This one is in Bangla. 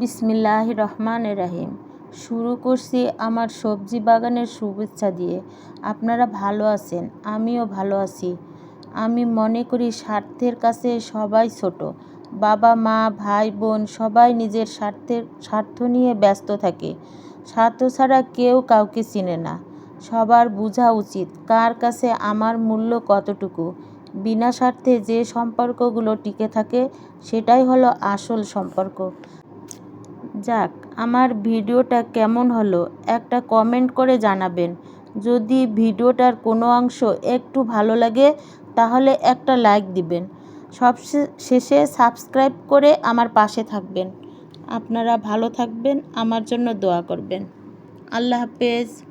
বিসমিল্লাহ রহমান রাহিম। শুরু করছি আমার সবজি বাগানের শুভেচ্ছা দিয়ে। আপনারা ভালো আছেন, আমিও ভালো আছি। আমি মনে করি স্বার্থের কাছে সবাই ছোট। বাবা, মা, ভাই, বোন সবাই নিজের স্বার্থের, স্বার্থ নিয়ে ব্যস্ত থাকে। স্বার্থ ছাড়া কেউ কাউকে চিনে না। সবার বোঝা উচিত কার কাছে আমার মূল্য কতটুকু। বিনা স্বার্থে যে সম্পর্কগুলো টিকে থাকে, সেটাই হলো আসল সম্পর্ক। যাক, আমার ভিডিওটা কেমন হলো, একটা কমেন্ট করে জানাবেন। যদি ভিডিওটার কোনো অংশ একটু ভালো লাগে, তাহলে একটা লাইক দিবেন। সব শেষে সাবস্ক্রাইব করে আমার পাশে থাকবেন। আপনারা ভালো থাকবেন, আমার জন্য দোয়া করবেন। আল্লাহ হাফেজ।